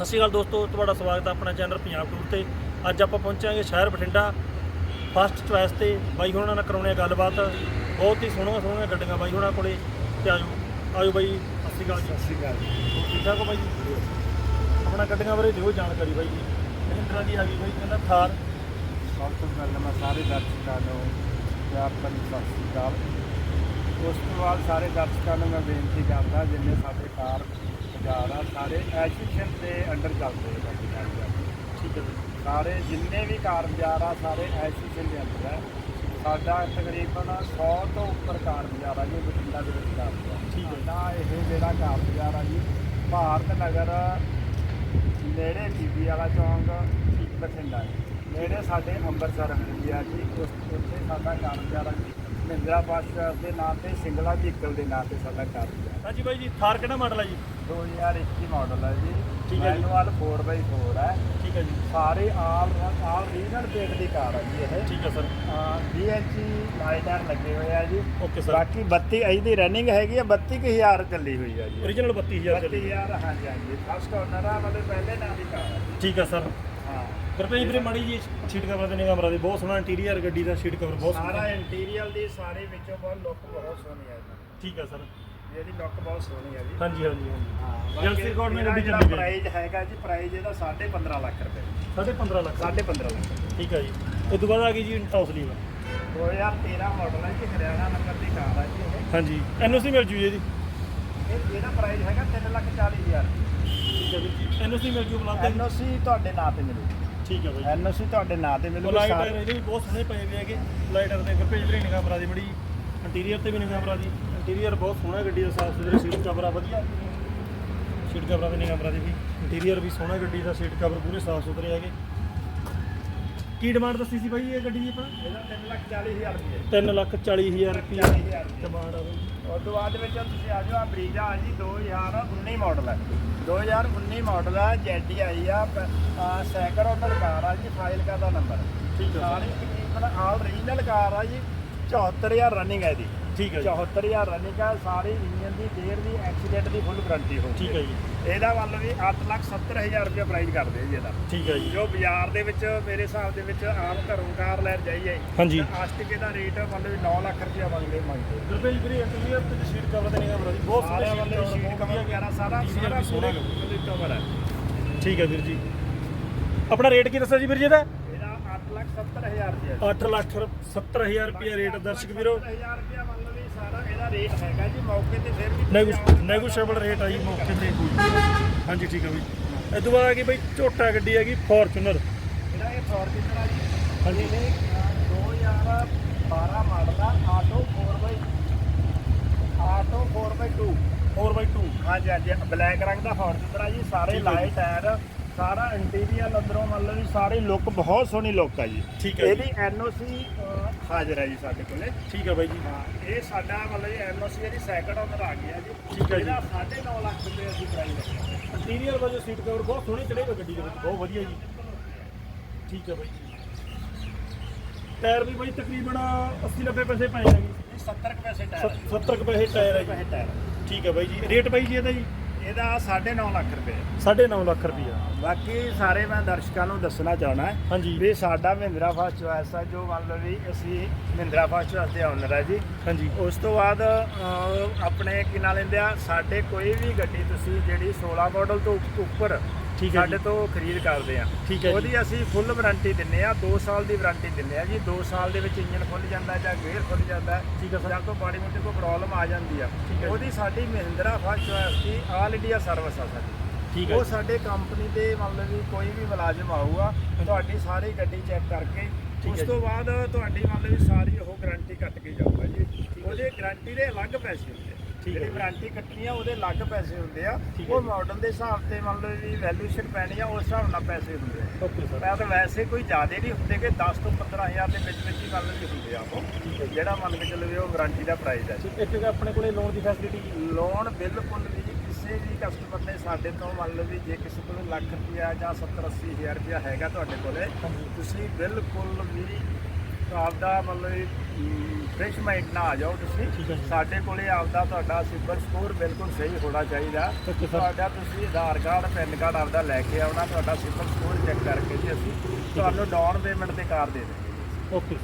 ਸਤਿ ਸ਼੍ਰੀ ਅਕਾਲ ਦੋਸਤੋ ਤੁਹਾਡਾ ਸਵਾਗਤ ਹੈ ਆਪਣਾ ਚੈਨਲ ਪੰਜਾਬ ਟੂਰ ਤੇ। ਅੱਜ ਆਪਾਂ ਪਹੁੰਚਾਂਗੇ ਸ਼ਹਿਰ ਬਠਿੰਡਾ ਫਸਟ ਚੁਆਇਸ ਤੇ ਬਾਈ ਹੋਣਾ ਨਾਲ ਕਰਾਉਣੇ ਆ ਗੱਲਬਾਤ। ਬਹੁਤ ਹੀ ਸੋਹਣੀਆਂ ਸੋਹਣੀਆਂ ਗੱਡੀਆਂ ਬਾਈ ਹੋਣਾ ਕੋਲੇ। ਤੇ ਆਜੋ ਆਜੋ ਬਾਈ ਸਤਿ ਸ਼੍ਰੀ ਅਕਾਲ ਜੀ। ਸਤਿ ਸ਼੍ਰੀ ਅਕਾਲ ਜੀ। ਠੀਕ ਠਾਕ ਹੋ ਬਾਈ ਜੀ? ਆਪਣਾ ਗੱਡੀਆਂ ਬਾਰੇ ਦਿਓ ਜਾਣਕਾਰੀ ਬਾਈ ਜੀ। ਮਹਿੰਦਰਾ ਦੀ ਆ ਗਈ ਬਾਈ? ਕਹਿੰਦਾ ਥਾਰ? ਸਭ ਤੋਂ ਪਹਿਲਾਂ ਮੈਂ ਸਾਰੇ ਦਰਸ਼ਕਾਂ ਨੂੰ ਪਿਆਰ ਭਰੀ ਸਤਿ ਸ਼੍ਰੀ ਅਕਾਲ। ਉਸ ਤੋਂ ਬਾਅਦ ਸਾਰੇ ਦਰਸ਼ਕਾਂ ਨੂੰ ਮੈਂ ਬੇਨਤੀ ਕਰਦਾ ਜਿੰਨੇ ਸਾਡੇ ਕਾਰ ਸਾਰੇ ਐਜੂਕੇਸ਼ਨ ਦੇ ਅੰਡਰ ਚੱਲਦੇ ਆ ਬਾਕੀ ਠੀਕ ਹੈ ਬਾਈ ਸਾਰੇ ਜਿੰਨੇ ਵੀ ਕਾਰ ਬਾਜ਼ਾਰ ਆ ਸਾਰੇ ਐਜੂਕੇਸ਼ਨ ਦੇ ਅੰਦਰ ਹੈ। ਸਾਡਾ ਤਕਰੀਬਨ 100 ਤੋਂ ਉੱਪਰ ਕਾਰ ਬਾਜ਼ਾਰ ਆ ਜੀ ਬਠਿੰਡਾ ਦੇ ਵਿੱਚ ਕਾਰ ਬਾਜ਼ਾਰ ਠੀਕ ਹੈ। ਸਾਡਾ ਇਹ ਜਿਹੜਾ ਕਾਰ ਬਾਜ਼ਾਰ ਆ ਜੀ ਭਾਰਤ ਨਗਰ ਨੇੜੇ ਬੀਬੀ ਵਾਲਾ ਚੌਂਕ ਬਠਿੰਡਾ ਹੈ। ਨੇੜੇ ਸਾਡੇ ਅੰਮ੍ਰਿਤਸਰ ਹਵੇਲੀ ਆ ਜੀ ਉਸ ਉੱਥੇ ਸਾਡਾ ਕਾਰ ਬਾਜ਼ਾਰ ਆ ਜੀ। ਮਹਿੰਦਰਾ ਬਾਦਸ਼ਾਹ ਦੇ ਨਾਂ ਤੇ ਸਿੰਗਲਾ ਵਹੀਕਲ ਦੇ ਨਾਂ ਤੇ ਸਾਡਾ ਕਾਰ ਬਾਜ਼ਾਰ ਹਾਂਜੀ ਬਾਈ ਜੀ ਥਾਰ ਕਿਹੜਾ ਮਾਡਲ ਹੈ ਜੀ? 2021 ਮਾਡਲ ਹੈ ਜੀ। ਠੀਕ ਹੈ ਜੀ। ਮੈਨੂਅਲ 4x4 ਹੈ ਠੀਕ ਹੈ ਜੀ। ਸਾਰੇ ਆਲ ਆਲ ਰੀਜਨਲ ਪੇਟ ਦੀ ਕਾਰ ਹੈ ਜੀ ਇਹ। ਠੀਕ ਹੈ ਸਰ। ਬੀਐਚਈ ਲਾਈਟਰ ਲੱਗੇ ਹੋਏ ਆ ਜੀ। Okay sir. ਬਾਕੀ 32 ਐਜ ਦੀ ਰਨਿੰਗ ਹੈਗੀ ਆ 32000 ਚੱਲੀ ਹੋਈ ਆ ਜੀ। Origignal 32000 ਚੱਲੀ 32000 ਹਾਂਜੀ ਹਾਂਜੀ। ਫਸਟ ਓਨਰ ਆ ਮਤਲਬ ਪਹਿਲੇ ਨਾਂ ਦੀ ਕਾਰ ਜੀ। ਠੀਕ ਹੈ ਸਰ। ਹਾਂ। ਕਿਰਪਾ ਜੀ ਵੀਰੇ ਮਾੜੀ ਜੀ ਸ਼ੀਟ ਕਵਰ ਦੇ ਨਿਗਾਹ ਦੇ ਬਹੁਤ ਸੋਹਣਾ ਇੰਟੀਰੀਅਰ ਗੱਡੀ ਦਾ ਸ਼ੀਟ ਕਵਰ ਬਹੁਤ ਸਾਰਾ ਸੋਹਣਾ ਇੰਟੀਰੀਅਰ ਦੀ ਸਾਰੇ ਵਿੱਚੋਂ ਬਹੁਤ ਲੁੱਕ ਬਹੁਤ ਸੋਹਣੀ ਆ ਇਹਦੀ ਠੀਕ ਹੈ ਸਰ। ਇਹਦੀ ਲੁੱਕ ਬਹੁਤ ਸੋਹਣੀ ਆ ਜੀ। ਹਾਂਜੀ ਹਾਂਜੀ ਹਾਂਜੀ। ਹਾਂ ਜਲਸੀ ਰਿਕਾਰਡ ਨੇ ਗੱਡੀ ਚੱਲੀ ਗਈ ਪ੍ਰਾਈਸ ਹੈਗਾ ਜੀ ਪ੍ਰਾਈਸ ਇਹਦਾ 15.5 ਲੱਖ ਰੁਪਏ। ਸਾਢੇ 15 ਲੱਖ। 15.5 ਲੱਖ। ਠੀਕ ਹੈ ਜੀ। ਉਸ ਤੋਂ ਬਾਅਦ ਆ ਗਈ ਜੀ ਟੌਸ ਲੀਵ 2013 ਮਾਡਲ ਹੈ ਜੀ ਹਰਿਆਣਾ ਨੰਬਰ ਦੀ ਕਾਰ ਹੈ ਜੀ ਇਹ। ਹਾਂਜੀ। ਐਨਓਸੀ ਮਿਲ ਜੂ ਜੀ ਇਹਦੀ। ਇਹ ਇਹਦਾ ਪ੍ਰਾਈਸ ਹੈਗਾ 340000 ਠੀਕ ਹੈ ਜੀ। ਐਨਓਸੀ ਮਿਲ ਜੂ ਬੁਲਾਉਂਦੇ ਐਨਓਸੀ ਤੁਹਾਡੇ ਨਾਂ ਤੇ ਮਿਲੂ। ਠੀਕ ਹੈ ਬਾਈ ਐਨਓਸੀ ਤੁਹਾਡੇ ਨਾਂ ਤੇ ਮਿਲੂ। ਲਾਈਟ ਇਹਦੇ ਵੀ ਬਹੁਤ ਸੋਹਣੇ ਪਏ ਹੋਏ ਹੈਗੇ। ਲਾਈਟਰ ਦੇ ਗੁਰਪੇਜ ਵੀਰੇ ਨਿਗਾਹ ਮਰਾ ਦੀ ਬੜੀ। ਇੰਟੀਰੀਅਰ ਤੇ ਵੀ ਨਿਗਾਹ ਮਰਾ ਦੀ। ਇੰਟੀਰੀਅਰ ਬਹੁਤ ਸੋਹਣਾ ਗੱਡੀ ਦਾ ਸਾਫ਼ ਸੁਥਰਾ ਸੀਟ ਕਵਰ ਆ ਵਧੀਆ। ਸੀਟ ਕਵਰਾਂ ਦੇ ਨਿਗਾਹ ਮਰਾ ਦੀ ਵੀ ਇੰਟੀਰੀਅਰ ਵੀ ਸੋਹਣਾ ਗੱਡੀ ਦਾ ਸੀਟ ਕਵਰ ਪੂਰੇ ਸਾਫ਼ ਸੁਥਰੇ ਹੈਗੇ। ਕੀ ਡਿਮਾਂਡ ਦੱਸੀ ਸੀ ਬਾਈ ਇਹ ਗੱਡੀ ਦੀ ਆਪਣਾ ਇਹਦਾ 340000 ਰੁਪਏ। 3 ਲੱਖ 40000 ਰੁਪਏ 40000 ਡਿਮਾਂਡ ਆ ਬਾਈ। ਉਸ ਤੋਂ ਬਾਅਦ ਵਿੱਚ ਤੁਸੀਂ ਆ ਜਾਓ ਆ ਬਰੀਜਾ ਆ ਜੀ 2019 ਮਾਡਲ ਹੈ 2019 ਮਾਡਲ ਹੈ ਜੈਡੀ ਆਈ ਆ ਸੈਕਰ ਓਨਰ ਕਾਰ ਆ ਜੀ ਫਾਈਲ ਕਾ ਦਾ ਨੰਬਰ ਠੀਕ ਹੈ ਸਾਰੀ ਤਕਰੀਬਨ ਆਲ ਰੀਜਨਲ ਕਾਰ ਆ ਜੀ 74000 ਰਨਿੰਗ ਹੈ ਇਹਦੀ। ਠੀਕ ਹੈ ਜੀ। 74000 ਰਨਿੰਗ ਹੈ ਸਾਰੀ ਇੰਜਨ ਦੀ ਗੇਅਰ ਦੀ ਐਕਸੀਡੈਂਟ ਦੀ ਫੁੱਲ ਗਾਰੰਟੀ ਹੋਊਗੀ। ਠੀਕ ਹੈ ਜੀ। ਇਹਦਾ ਵੱਲ ਵੀ 870000 ਰੁਪਏ ਪ੍ਰਾਈਸ ਕਰਦੇ ਜੀ ਇਹਦਾ। ਠੀਕ ਹੈ ਜੀ। ਜੋ ਬਾਜ਼ਾਰ ਦੇ ਵਿੱਚ ਮੇਰੇ ਹਿਸਾਬ ਦੇ ਵਿੱਚ ਆਮ ਘਰੋਂ ਕਾਰ ਲੈਣ ਜਾਈਏ ਹਾਂਜੀ। ਆਸਟਿਕੇ ਦਾ ਰੇਟ ਮਤਲਬ ਵੀ 9 ਲੱਖ ਰੁਪਏ ਮੰਗਦੇ ਮੰਗਦੇ ਗੁਰਪੇਜ ਵੀਰੇ ਇੰਟੀਰੀਅਰ ਤੇ ਸੀਟ ਕਵਰ ਦੇ ਨਿਗਾਹ ਮਰਾ ਦੀ ਬਹੁਤ ਸੋਹਣੇ ਵੱਲੋਂ ਸ਼ੀਟ ਕਵਰ ਵਗੈਰਾ ਸਾਰਾ ਸਾਰਾ ਸੋਹਣਾ। ਕਵਰ ਹੈ ਠੀਕ ਹੈ ਵੀਰ ਜੀ। ਆਪਣਾ ਰੇਟ ਕੀ ਦੱਸਿਆ ਜੀ ਵੀਰ ਜੀ ਇਹਦਾ? ਇਹਦਾ 8 ਲੱਖ 70000 ਰੁਪਏ 8 ਲੱਖ 70000 ਰੁਪਏ ਰੇਟ ਦਰਸ਼ਕ ਵੀਰੋ। 70000 ਰੁਪਏ ਮਤਲਬ ਵੀ ਸਾਰਾ ਇਹਦਾ ਰੇਟ ਹੈਗਾ ਜੀ ਮੌਕੇ ਤੇ ਫਿਰ ਵੀ ਨੈਗੋਸ਼ੀਏਬਲ ਰੇਟ ਆਈ ਮੌਕੇ ਤੇ। ਹਾਂਜੀ ਠੀਕ ਹੈ ਬਈ। ਇਹ ਤੋਂ ਬਾਅਦ ਆ ਗਈ ਬਈ ਝੋਟਾ ਗੱਡੀ ਹੈਗੀ ਫੋਰਚੂਨਰ। ਇਹਦਾ ਇਹ ਫੋਰਚੂਨਰ ਆ ਜੀ ਹਾਂਜੀ। ਇਹ 2012 ਮਾਡਲ ਆ auto 4x auto 4x2 4x2 ਹਾਂਜੀ ਹਾਂਜੀ ਬਲੈਕ ਰੰਗ ਦਾ ਫੋਰਚੂਨਰ ਆ ਜੀ ਸਾਰੇ ਜੀ। ਲਾਈਟ ਟਾਇਰ ਸਾਰਾ ਇੰਟੀਰੀਅਰ ਅੰਦਰੋਂ ਮਤਲਬ ਵੀ ਸਾਰੀ ਲੁੱਕ ਬਹੁਤ ਸੋਹਣੀ ਲੁੱਕ ਆ ਜੀ। ਠੀਕ ਹੈ ਜੀ। ਇਹਦੀ ਐਨਓਸੀ ਹਾਜ਼ਰ ਹੈ ਜੀ ਸਾਡੇ ਕੋਲੇ। ਠੀਕ ਹੈ ਬਾਈ ਜੀ। ਹਾਂ ਇਹ ਸਾਡਾ ਮਤਲਬ ਐਨਓਸੀ ਇਹਦੀ ਸੈਕਿੰਡ ਓਨਰ ਆ ਗਿਆ ਜੀ। ਠੀਕ ਹੈ ਜੀ। ਇਹਦਾ 9.5 ਲੱਖ ਰੁਪਏ ਅਸੀਂ ਪ੍ਰਾਈਸ ਰੱਖਿਆ ਇੰਟੀਰੀਅਰ ਵਜੋਂ ਸੀਟ ਕਵਰ ਬਹੁਤ ਸੋਹਣੇ ਚੜੇ ਹੋਏ ਗੱਡੀ ਦੇ ਵਿੱਚ ਬਹੁਤ ਵਧੀਆ ਜੀ। ਠੀਕ ਹੈ ਬਾਈ ਟਾਇਰ ਵੀ ਬਾਈ ਤਕਰੀਬਨ 80 90 ਪੈਸੇ ਪਏ ਹੈਗੇ ਇਹ 70 ਕੁ ਪੈਸੇ ਟਾਇਰ ਹੈ ਜੀ। 70 ਕੁ ਪੈਸੇ ਟਾਇਰ ਹੈ ਜੀ। ਟਾਇਰ ਠੀਕ ਹੈ ਬਾਈ ਜੀ। ਰੇਟ ਬਾਈ ਜੀ ਇਹਦਾ ਜੀ। ਇਹਦਾ 9.5 ਲੱਖ ਰੁਪਏ। 9.5 ਲੱਖ ਰੁਪਈਆ ਬਾਕੀ ਸਾਰੇ ਮੈਂ ਦਰਸ਼ਕਾਂ ਨੂੰ ਦੱਸਣਾ ਚਾਹਣਾ ਹੈ ਹਾਂਜੀ। ਵੀ ਸਾਡਾ ਮਹਿੰਦਰਾ ਫਾਸਟ ਚੁਆਇਸ ਹੈ ਜੋ ਮੰਨ ਲਓ ਵੀ ਅਸੀਂ ਮਹਿੰਦਰਾ ਫਾਸਟ ਚੁਆਇਸ ਦੇ ਓਨਰ ਹੈ ਜੀ। ਹਾਂਜੀ। ਉਸ ਤੋਂ ਬਾਅਦ ਆਪਣੇ ਕੀ ਨਾਲ ਲੈਂਦੇ ਆ ਸਾਡੇ ਕੋਈ ਵੀ ਗੱਡੀ ਤੁਸੀਂ ਜਿਹੜੀ 16 ਮਾਡਲ ਤੋਂ ਉੱਪ- ਉੱਪਰ ਠੀਕ ਹੈ ਸਾਡੇ ਤੋਂ ਖਰੀਦ ਕਰਦੇ ਆ। ਠੀਕ ਹੈ ਜੀ। ਉਹਦੀ ਅਸੀਂ ਫੁੱਲ ਵਾਰੰਟੀ ਦਿੰਨੇ ਆ 2 ਸਾਲ ਦੀ ਵਾਰੰਟੀ ਦਿੰਨੇ ਆ ਜੀ। 2 ਸਾਲ ਦੇ ਵਿੱਚ ਇੰਜਨ ਖੁੱਲ ਜਾਂਦਾ ਹੈ ਜਾਂ ਗੇਅਰ ਖੁੱਲ ਜਾਂਦਾ ਹੈ ਠੀਕ ਹੈ ਸਰ। ਜਾਂ ਕੋਈ ਮਾੜੀ ਮੋਟੀ ਕੋਈ ਪ੍ਰੋਬਲਮ ਆ ਜਾਂਦੀ ਆ। ਠੀਕ ਹੈ। ਉਹਦੀ ਸਾਡੀ ਮਹਿੰਦਰਾ ਫਾਸਟ ਚੁਆਇਸ ਦੀ ਆਲ ਇੰਡੀਆ ਸਰਵਿਸ ਆ ਸਾਡੀ। ਠੀਕ ਹੈ ਉਹ। ਸਾਡੇ ਕੰਪਨੀ ਦੇ ਮਤਲਬ ਵੀ ਕੋਈ ਵੀ ਮੁਲਾਜ਼ਮ ਆਊਗਾ ਤੁਹਾਡੀ ਸਾਰੀ ਗੱਡੀ ਚੈੱਕ ਕਰਕੇ ਠੀਕ ਉਸ ਹੈ ਤੋਂ ਬਾਅਦ ਤੁਹਾਡੀ ਮਤਲਬ ਵੀ ਸਾਰੀ ਉਹ ਗਾਰੰਟੀ ਕੱਟ ਕੇ ਜਾਊਗਾ ਜੀ। ਉਹਦੇ ਗਾਰੰਟੀ ਦੇ ਅਲੱਗ ਪੈਸੇ ਹੁੰਦੇ ਆ। ਜਿਹੜੀ। ਵਾਰੰਟੀ ਕੱਟਣੀ ਆ ਉਹਦੇ ਅਲੱਗ ਪੈਸੇ ਹੁੰਦੇ ਆ। ਉਹ। ਮਾਡਲ ਦੇ ਹਿਸਾਬ ਤੇ ਮਤਲਬ ਵੀ ਵੈਲਿਊਸ਼ਨ ਪੈਣੀ ਆ ਉਸ ਹਿਸਾਬ ਨਾਲ ਪੈਸੇ ਹੁੰਦੇ ਆ। Okay sir. ਮੈਂ ਤਾਂ ਵੈਸੇ ਕੋਈ ਜ਼ਿਆਦਾ ਨਹੀਂ ਹੁੰਦੇ ਕਿ 10 ਤੋਂ 15000 ਦੇ ਵਿੱਚ ਵਿੱਚ ਹੀ ਮਤਲਬ ਵੀ ਹੁੰਦੇ ਆ ਉਹ। ਜਿਹੜਾ ਮੰਨ ਕੇ ਚੱਲੋ ਵੀ ਉਹ ਵਾਰੰਟੀ ਦਾ ਪ੍ਰਾਈਸ ਹੈ। ਇੱਕ ਆਪਣੇ ਕੋਲੇ ਲੋਨ ਦੀ ਫੈਸਿਲਿਟੀ ਲੋਨ ਬਿਲਕੁਲ ਵੀ ਕਿਸੇ ਵੀ ਕਸਟਮਰ ਨੇ ਸਾਡੇ ਤੋਂ ਮੰਨ ਲਓ ਵੀ ਜੇ ਕਿਸੇ ਕੋਲ ਲੱਖ ਰੁਪਇਆ ਜਾਂ 70 80 ਹਜ਼ਾਰ ਰੁਪਇਆ ਹੈਗਾ ਤੁਹਾਡੇ ਕੋਲੇ ਤੁਸੀਂ ਬਿਲਕੁਲ ਵੀ ਆਪਦਾ ਮਤਲਬ ਫ੍ਰੈਸ਼ ਮਾਈਂਡ ਨਾਲ ਆ ਜਾਓ ਤੁਸੀਂ। ਸਾਡੇ ਕੋਲੇ ਆਪਦਾ ਤੁਹਾਡਾ ਸਿਬਲ ਸਕੋਰ ਬਿਲਕੁਲ ਸਹੀ ਹੋਣਾ ਚਾਹੀਦਾ. ਤੁਹਾਡਾ ਤੁਸੀਂ ਆਧਾਰ ਕਾਰਡ ਪੈਨ ਕਾਰਡ ਆਪਦਾ ਲੈ ਕੇ ਆਉਣਾ ਤੁਹਾਡਾ ਸਿਬਲ ਸਕੋਰ ਚੈੱਕ ਕਰਕੇ ਜੀ ਅਸੀਂ ਤੁਹਾਨੂੰ ਡਾਊਨ ਪੇਮੈਂਟ ਤੇ ਕਾਰ ਦੇ ਦੇਵਾਂਗੇ ਓਕੇ।